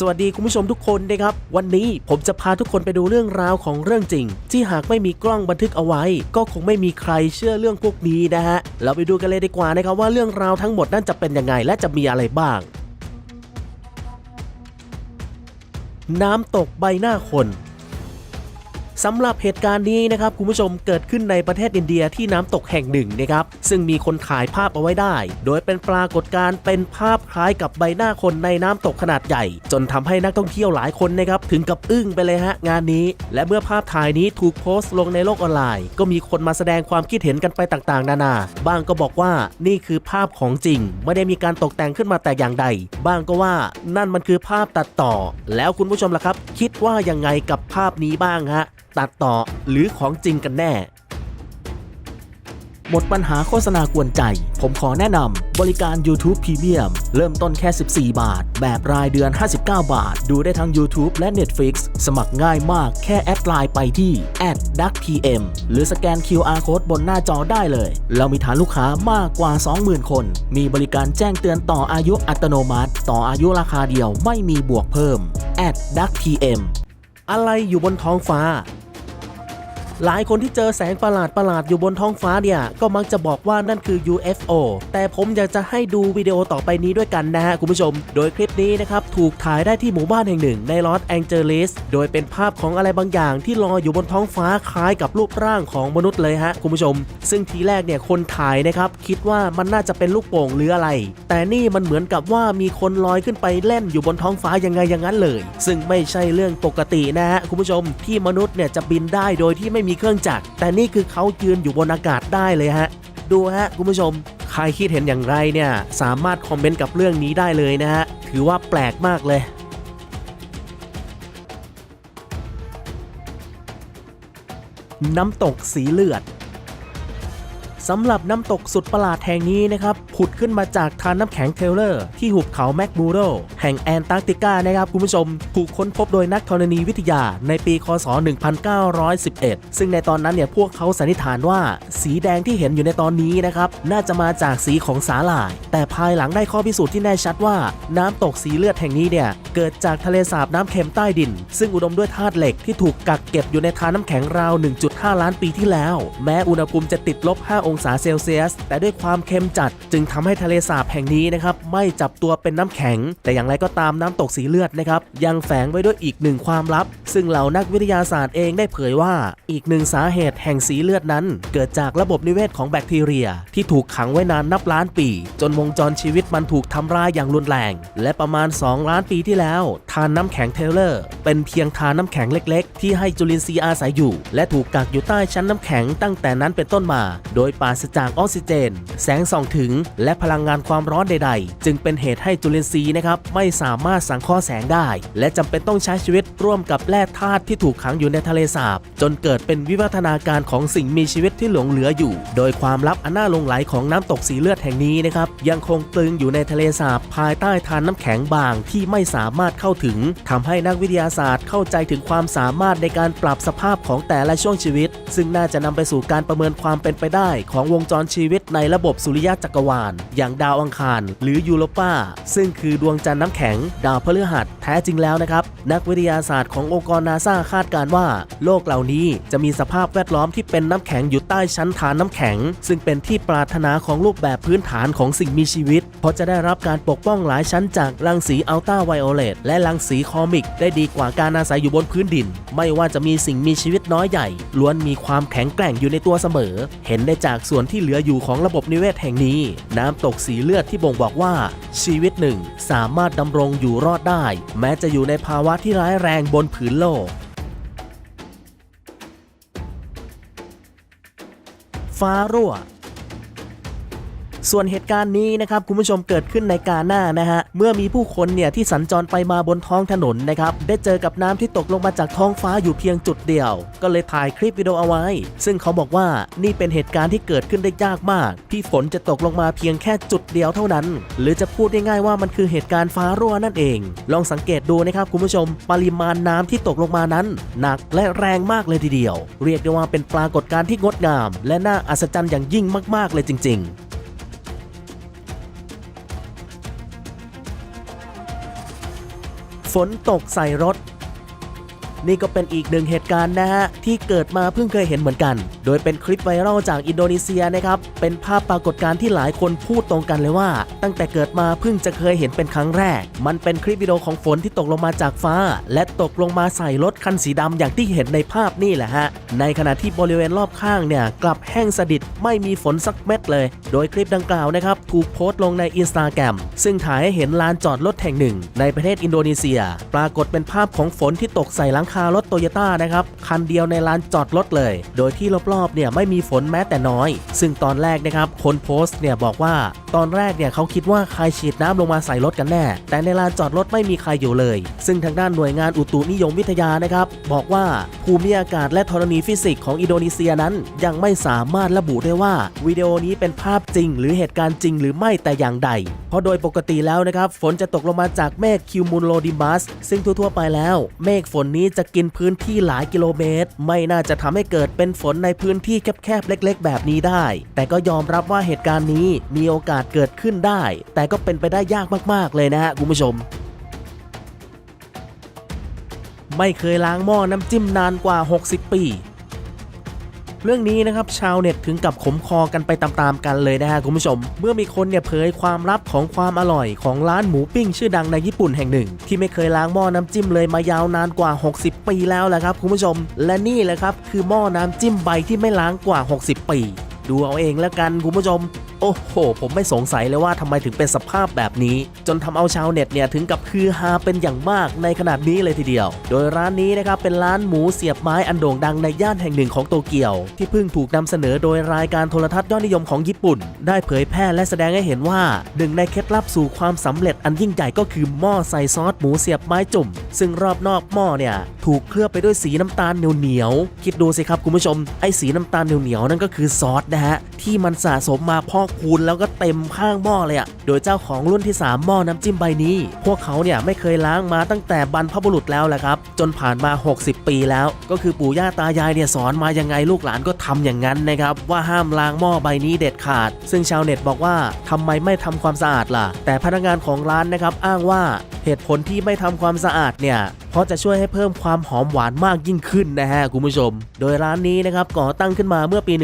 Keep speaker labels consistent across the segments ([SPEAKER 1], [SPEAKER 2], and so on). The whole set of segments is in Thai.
[SPEAKER 1] สวัสดีคุณผู้ชมทุกคนนะครับ วันนี้ผมจะพาทุกคนไปดูเรื่องราวของเรื่องจริง ที่หากไม่มีกล้องบันทึกเอาไว้ ก็คงไม่มีใครเชื่อเรื่องพวกนี้นะฮะเราไปดูกันเลยดีกว่านะครับว่าเรื่องราวทั้งหมดนั่นจะเป็นยังไงและจะมีอะไรบ้าง น้ำตกใบหน้าคน สำหรับเหตุการณ์นี้นะครับคุณผู้ชมเกิดขึ้นในประเทศอินเดียที่น้ำตกแห่งหนึ่งนะครับซึ่งมีคนถ่ายภาพเอาไว้ได้ โดยเป็นปรากฏการณ์เป็นภาพคล้ายกับใบหน้าคนในน้ำตกขนาดใหญ่ จนทำให้นักท่องเที่ยวหลายคนนะครับถึงกับอึ้งไปเลยฮะงานนี้ และเมื่อภาพถ่ายนี้ถูกโพสต์ลงในโลกออนไลน์ ก็มีคนมาแสดงความคิดเห็นกันไปต่างๆ นานา บ้างก็บอกว่านี่คือภาพของจริง ไม่ได้มีการตกแต่งขึ้นมาแต่อย่างใด บ้างก็ว่านั่นมันคือภาพตัดต่อ แล้วคุณผู้ชมล่ะครับ คิดว่ายังไงกับภาพนี้บ้างฮะ ตัดต่อหรือของจริงกันแน่ หมดปัญหาโฆษณากวนใจ ผมขอแนะนำบริการ YouTube Premium เริ่มต้นแค่ 14 บาท แบบรายเดือน 59 บาท ดูได้ทั้ง YouTube และ Netflix สมัครง่ายมากแค่แอดไลน์ไปที่ @duckpm หรือสแกน QR Code บนหน้าจอได้เลย เรามีฐานลูกค้ามากกว่า 20,000 คน มีบริการแจ้งเตือนต่ออายุอัตโนมัติ ต่ออายุราคาเดียวไม่มีบวกเพิ่ม @duckpm อะไรอยู่บนท้องฟ้า หลายคนที่เจอแสงประหลาดประหลาดอยู่บนท้องฟ้าเนี่ยก็มักจะบอกว่านั่นคือ UFO แต่ผมอยากจะให้ดูวิดีโอต่อไปนี้ด้วยกันนะฮะคุณผู้ชม โดยคลิปนี้นะครับถูกถ่ายได้ที่หมู่บ้านแห่งหนึ่งในลอสแองเจลิสโดยเป็นภาพของอะไรบางอย่างที่ลอยอยู่บนท้องฟ้าคล้ายกับรูปร่างของมนุษย์เลยฮะคุณผู้ชม ซึ่งทีแรกเนี่ยคนถ่ายนะครับคิดว่ามันน่าจะเป็นลูกโป่งหรืออะไร แต่นี่มันเหมือนกับว่ามีคนลอยขึ้นไปเล่นอยู่บนท้องฟ้ายังไงอย่างนั้นเลย ซึ่งไม่ใช่เรื่องปกตินะฮะคุณผู้ชมที่มนุษย์เนี่ยจะบินได้โดยที่ไม่มีมีเครื่องจักร แต่นี่คือเขายืนอยู่บนอากาศได้เลยฮะ ดูฮะคุณผู้ชม ใครคิดเห็นอย่างไรเนี่ยสามารถคอมเมนต์กับเรื่องนี้ได้เลยนะฮะ ถือว่าแปลกมากเลยน้ำตกสีเลือด สำหรับน้ำตกสุดประหลาดแห่งนี้นะครับ ผุดขึ้นมาจากทานน้ำแข็งเทเลอร์ ที่หุบเขาแมกมูโรแห่งแอนตาร์กติกานะครับคุณผู้ชม ถูกค้นพบโดยนักธรณีวิทยาในปี คศ 1911 ซึ่งในตอนนั้นเนี่ยพวกเขาสันนิษฐานว่า สีแดงที่เห็นอยู่ในตอนนี้นะครับน่าจะมาจากสีของสาหร่าย แต่ภายหลังได้ข้อพิสูจน์ที่แน่ชัดว่า น้ำตกสีเลือดแห่งนี้เนี่ยเกิดจากทะเลสาบน้ำเค็มใต้ดิน ซึ่งอุดมด้วยธาตุเหล็กที่ถูกกักเก็บอยู่ในทานน้ำแข็งราว 1.5 ล้านปีที่แล้ว แม้อุณหภูมิจะติดลบ 5 องศาเซลเซียส แต่ด้วยความเค็มจัด จึงทำให้ทะเลสาบแห่งนี้นะครับไม่จับตัวเป็นน้ำแข็ง แต่อย่างไรก็ตามน้ำตกสีเลือดนะครับยังแฝงไว้ด้วยอีกหนึ่งความลับ ซึ่งเหล่านักวิทยาศาสตร์เองได้เผยว่า อีกหนึ่งสาเหตุแห่งสีเลือดนั้น เกิดจากระบบนิเวศของแบคทีเรีย ที่ถูกขังไว้นานนับล้านปี จนวงจรชีวิตมันถูกทำลายอย่างรุนแรง และประมาณ 2 ล้านปีที่แล้ว ทานน้ำแข็งเทเลอร์ เป็นเพียงทานน้ำแข็งเล็ก ๆ ที่ให้จุลินทรีย์อาศัยอยู่ และถูกกักอยู่ใต้ชั้นน้ำแข็งตั้งแต่นั้นเป็นต้นมา โดยปาศจากออกซิเจน แสงส่องถึง และพลังงานความร้อนใด ๆ จึงเป็นเหตุให้จุลินทรีย์นะครับไม่สามารถสังเคราะห์แสงได้ และจำเป็นต้องใช้ชีวิตร่วมกับแร่ธาตุที่ถูกขังอยู่ในทะเลสาบ จนเกิดเป็นวิวัฒนาการของสิ่งมีชีวิตที่หลงเหลืออยู่ โดยความลับอันน่าหลงไหลของน้ำตกสีเลือดแห่งนี้นะครับยังคงตรึงอยู่ในทะเลสาบภายใต้ทานน้ำแข็งบางที่ไม่สามารถเข้าถึงทำให้นักวิทยาศาสตร์เข้าใจถึงความสามารถในการปรับสภาพของแต่ละช่วงชีวิต ซึ่งน่าจะนำไปสู่การประเมินความเป็นไปได้ของวงจรชีวิตในระบบสุริยะจักรวาล อย่างดาวอังคาร หรือยูโรปาซึ่งคือดวงจันทร์น้ำแข็ง ดาวพฤหัสแท้จริงแล้วนะครับ นักวิทยาศาสตร์ขององค์กรนาซาคาดการว่า โลกเหล่านี้จะมีสภาพแวดล้อมที่เป็นน้ำแข็งอยู่ใต้ชั้นฐานน้ำแข็ง ซึ่งเป็นที่ปรารถนาของรูปแบบพื้นฐานของสิ่งมีชีวิต เพราะจะได้รับการปกป้องหลายชั้นจากรังสีอัลตราไวโอเลตและรังสีคอมิก ได้ดีกว่าการอาศัยอยู่บนพื้นดิน ไม่ว่าจะมีสิ่งมีชีวิตน้อยใหญ่ล้วนมีความแข็งแกร่งอยู่ในตัวเสมอ เห็นได้จากส่วนที่เหลืออยู่ของระบบนิเวศแห่งนี้ น้ำตกสีเลือดที่บ่งบอกว่า ชีวิตหนึ่งสามารถดำรงอยู่รอดได้ แม้จะอยู่ในภาวะที่ร้ายแรงบนผืนโลกฟ้ารั่ว ส่วนเหตุการณ์นี้นะครับคุณผู้ชมเกิดขึ้นในกาหน้านะฮะเมื่อมีผู้คนเนี่ยที่สัญจรไปมาบนท้องถนนนะครับได้เจอกับน้ำที่ตกลงมาจากท้องฟ้าอยู่เพียงจุดเดียว ก็เลยถ่ายคลิปวิดีโอเอาไว้ ซึ่งเขาบอกว่านี่เป็นเหตุการณ์ที่เกิดขึ้นได้ยากมาก ที่ฝนจะตกลงมาเพียงแค่จุดเดียวเท่านั้น หรือจะพูดง่ายว่ามันคือเหตุการณ์ฟ้ารั่วนั่นเอง ลองสังเกตดูนะครับคุณผู้ชม ปริมาณน้ำที่ตกลงมานั้น หนักและแรงมากเลยทีเดียว เรียกได้ว่าเป็นปรากฏการณ์ที่งดงาม และน่าอัศจรรย์อย่างยิ่งมาก ๆเลยจริง ๆ ฝนตกใส่รถ นี่ก็เป็นอีกหนึ่งเหตุการณ์นะฮะที่เกิดมาเพิ่งเคยเห็นเหมือนกัน โดยเป็นคลิปไวรัลจากอินโดนีเซียนะครับเป็นภาพปรากฏการณ์ที่หลายคนพูดตรงกันเลยว่า ตั้งแต่เกิดมาเพิ่งจะเคยเห็นเป็นครั้งแรก มันเป็นคลิปวิดีโอของฝนที่ตกลงมาจากฟ้า และตกลงมาใส่รถคันสีดำอย่างที่เห็นในภาพนี่แหละฮะในขณะที่บริเวณรอบข้างเนี่ยกลับแห้งสดิดไม่มีฝนสักเม็ดเลย โดยคลิปดังกล่าวนะครับถูกโพสต์ลงในอินสตาแกรมซึ่งถ่ายให้เห็นลานจอดรถแห่งหนึ่ง ในประเทศอินโดนีเซีย ปรากฏเป็นภาพของฝนที่ตกใส่หลังคารถโตโยต้านะครับ คันเดียวในลานจอดรถเลย โดยที่รอบๆเนี่ยไม่มีฝนแม้แต่น้อย ซึ่งตอนแรกนะครับคนโพสต์เนี่ยบอกว่าตอนแรกเนี่ยเขาคิดว่าใครฉีดน้ำลงมาใส่รถกันแน่ แต่ในลานจอดรถไม่มีใครอยู่เลย ซึ่งทางด้านหน่วยงานอุตุนิยมวิทยานะครับ บอกว่าภูมิอากาศและธรณีฟิสิกส์ของอินโดนีเซียนั้น ยังไม่สามารถระบุได้ว่าวิดีโอนี้เป็นภาพจริง หรือเหตุการณ์จริงหรือไม่แต่อย่างใด เพราะโดยปกติแล้วนะครับ ฝนจะตกลงมาจากเมฆคิวมูลโลดิมัสซึ่งทั่วๆไปแล้ว เมฆฝนนี้จะกินพื้นที่หลายกิโลเมตร ไม่น่าจะทำให้เกิดเป็นฝนในพื้นที่แคบๆเล็ก ๆ แบบนี้ได้ แต่ก็ยอมรับว่าเหตุการณ์นี้มีโอกาสเกิดขึ้นได้ แต่ก็เป็นไปได้ยากมากๆเลยนะฮะคุณผู้ชมไม่เคยล้างหม้อน้ำจิ้มนานกว่า 60 ปี เรื่องนี้นะครับชาวเน็ตถึงกับขมคอกันไปตามๆกันเลยนะฮะคุณผู้ชม เมื่อมีคนเนี่ยเผยความลับของความอร่อยของร้านหมูปิ้งชื่อดังในญี่ปุ่นแห่งหนึ่ง ที่ไม่เคยล้างหม้อน้ำจิ้มเลยมายาวนานกว่า 60 ปีแล้วแหละครับคุณผู้ชม และนี่แหละครับคือหม้อน้ำจิ้มใบที่ไม่ล้างกว่า 60 ปี ดูเอาเองแล้วกันคุณผู้ชม โอ้โห ผมไม่สงสัยเลยว่าทำไมถึงเป็นสภาพแบบนี้ จนทำเอาชาวเน็ตเนี่ยถึงกับฮือฮาเป็นอย่างมากในขนาดนี้เลยทีเดียว โดยร้านนี้นะครับเป็นร้านหมูเสียบไม้อันโด่งดังในย่านแห่งหนึ่งของโตเกียว ที่เพิ่งถูกนำเสนอโดยรายการโทรทัศน์ยอดนิยมของญี่ปุ่น ได้เผยแพร่และแสดงให้เห็นว่าหนึ่งในเคล็ดลับสู่ความสำเร็จอันยิ่งใหญ่ก็คือหม้อใส่ซอสหมูเสียบไม้จุ่ม ซึ่งรอบนอกหม้อเนี่ยถูกเคลือบไปด้วยสีน้ำตาลเหนียวๆคิดดูสิครับคุณผู้ชมไอ้สีน้ำตาลเหนียวๆนั่นก็คือซอสนะฮะที่มันสะสมมาพอกพูนแล้วก็เต็มข้างหม้อเลยอะโดยเจ้าของรุ่นที่ 3 หม้อน้ำจิ้มใบนี้ พวกเขาเนี่ยไม่เคยล้างมาตั้งแต่บรรพบุรุษแล้วแหละครับ จนผ่านมา 60 ปีแล้ว ก็คือปู่ย่าตายายเนี่ยสอนมายังไงลูกหลานก็ทำอย่างนั้นนะครับ ว่าห้ามล้างหม้อใบนี้เด็ดขาด ซึ่งชาวเน็ตบอกว่าทำไมไม่ทำความสะอาดล่ะ แต่พนักงานของร้านนะครับอ้างว่าเหตุผลที่ไม่ทำความสะอาดเนี่ย ราะจะช่วยให้เพิ่มความหอมหวานมากยิ่งขึ้นนะฮะคุณผู้ชม โดยร้านนี้นะครับก่อตั้งขึ้นมาเมื่อปี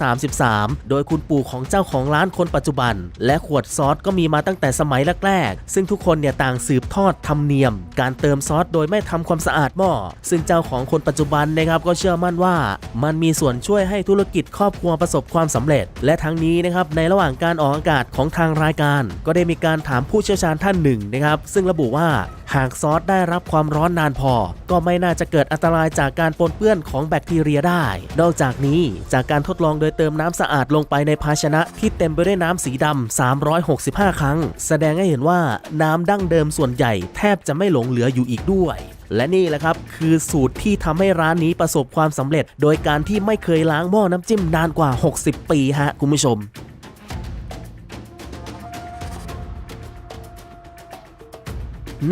[SPEAKER 1] 1933 โดยคุณปู่ของเจ้าของร้านคนปัจจุบัน และขวดซอสก็มีมาตั้งแต่สมัยแรกๆ ซึ่งทุกคนเนี่ยต่างสืบทอดธรรมเนียม การเติมซอสโดยไม่ทำความสะอาดหม้อ ซึ่งเจ้าของคนปัจจุบันนะครับก็เชื่อมั่นว่า มันมีส่วนช่วยให้ธุรกิจครอบครัวประสบความสำเร็จ และทั้งนี้นะครับในระหว่างการออกอากาศของทางรายการ ก็ได้มีการถามผู้เชี่ยวชาญท่านหนึ่งนะครับซึ่งระบุว่าหากซอสได้รับความร้อนนานพอ ก็ไม่น่าจะเกิดอันตรายจากการปนเปื้อนของแบคทีเรียได้ นอกจากนี้จากการทดลองโดยเติมน้ำสะอาดลงไปในภาชนะที่เต็มไปด้วยน้ำสีดำ365 ครั้ง แสดงให้เห็นว่าน้ำดั้งเดิมส่วนใหญ่แทบจะไม่หลงเหลืออยู่อีกด้วยและนี่แหละครับ คือสูตรที่ทำให้ร้านนี้ประสบความสำเร็จ โดยการที่ไม่เคยล้างหม้อน้ำจิ้มนานกว่า 60 ปีฮะคุณผู้ชม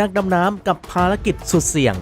[SPEAKER 1] นักดำน้ำกับภารกิจสุดเสี่ยง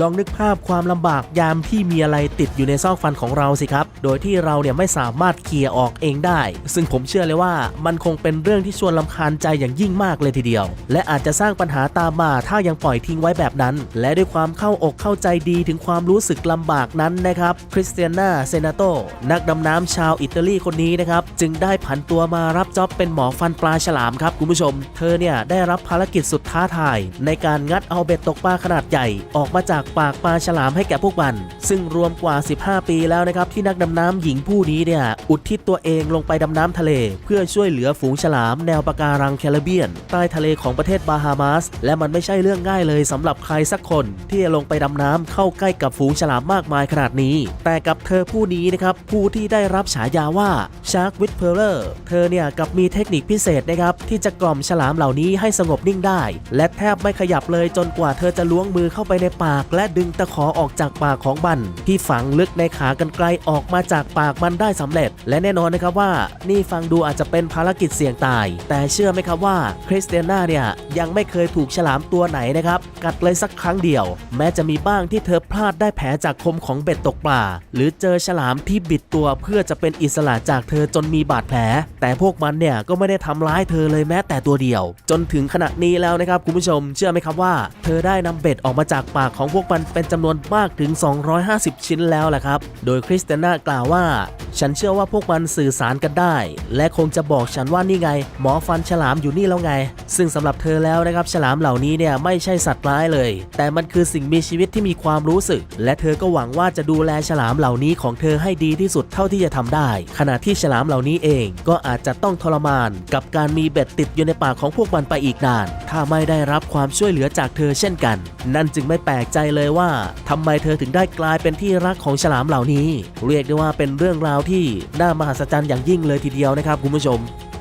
[SPEAKER 1] ลองนึกภาพความลำบากยามที่มีอะไรติดอยู่ในซอกฟันของเราสิครับ โดยที่เราเนี่ยไม่สามารถเคลียร์ออกเองได้ ซึ่งผมเชื่อเลยว่ามันคงเป็นเรื่องที่ชวนลำคาญใจอย่างยิ่งมากเลยทีเดียว และอาจจะสร้างปัญหาตามมาถ้ายังปล่อยทิ้งไว้แบบนั้น และด้วยความเข้าอกเข้าใจดีถึงความรู้สึกลำบากนั้นนะครับคริสเตียนาเซนาโตนักดำน้ำชาวอิตาลีคนนี้นะครับจึงได้ผันตัวมารับจ็อบเป็นหมอฟันปลาฉลามครับคุณผู้ชม เธอเนี่ยได้รับภารกิจสุดท้าทาย ในการงัดเอาเบ็ดตกปลาขนาดใหญ่ ออกมาจากปากปลาฉลามให้แก่พวกมัน ซึ่งรวมกว่า 15 ปีแล้วนะครับที่นักดำน้ำหญิงผู้นี้เนี่ยอุทิศตัวเองลงไปดำน้ำทะเล เพื่อช่วยเหลือฝูงฉลามแนวปะการังแคริบเบียน ใต้ทะเลของประเทศบาฮามาส และมันไม่ใช่เรื่องง่ายเลยสำหรับใครสักคนที่จะลงไปดำน้ำเข้าใกล้กับฝูงฉลามมากมายขนาดนี้ แต่กับเธอผู้นี้นะครับผู้ที่ได้รับฉายาว่า Shark w h i s p e r e r เธอเนี่ยกับมีเทคนิคพิเศษนะครับที่จะกล่อมฉลามเหล่านี้ให้สงบนิ่งได้ และแทบไม่ขยับเลยจนกว่าเธอจะล้วงมือเข้าไปในปาก และดึงตะขอออกจากปากของมันที่ฝังลึกในขากรรไกรออกมาจากปากมันได้สำเร็จ และแน่นอนนะครับว่านี่ฟังดูอาจจะเป็นภารกิจเสี่ยงตาย แต่เชื่อไหมครับว่าคริสเตียนาเนี่ยยังไม่เคยถูกฉลามตัวไหนนะครับ กัดเลยสักครั้งเดียว แม้จะมีบ้างที่เธอพลาดได้แผลจากคมของเบ็ดตกปลาหรือเจอฉลามที่บิดตัวเพื่อจะเป็นอิสระจากเธอจนมีบาดแผล แต่พวกมันเนี่ยก็ไม่ได้ทำร้ายเธอเลยแม้แต่ตัวเดียว จนถึงขณะนี้แล้วนะครับคุณผู้ชม เชื่อไหมครับว่า เธอได้นำเบ็ดออกมาจากปากของพวกมันเป็นจำนวนมากถึง 250 ชิ้นแล้วแหละครับ โดยคริสเตียนากล่าวว่า ฉันเชื่อว่าพวกมันสื่อสารกันได้ และคงจะบอกฉันว่านี่ไง หมอฟันฉลามอยู่นี่แล้วไง ซึ่งสำหรับเธอแล้วนะครับฉลามเหล่านี้เนี่ยไม่ใช่สัตว์ร้ายเลย แต่มันคือสิ่งมีชีวิตที่มีความรู้สึก และเธอก็หวังว่าจะดูแลฉลามเหล่านี้ของเธอให้ดีที่สุดเท่าที่จะทำได้ ขณะที่ฉลามเหล่านี้เองก็อาจจะต้องทรมาน กับการมีเบ็ดติดอยู่ในปากของพวกมันไปอีกนาน ถ้าไม่ได้รับความช่วยเหลือจากเธอเช่นกัน นั่นจึงไม่แปลกใจเลยว่าทำไมเธอถึงได้กลายเป็นที่รักของฉลามเหล่านี้ เรียกได้ว่าเป็นเรื่องราวที่น่ามหัศจรรย์อย่างยิ่งเลยทีเดียวนะครับคุณผู้ชม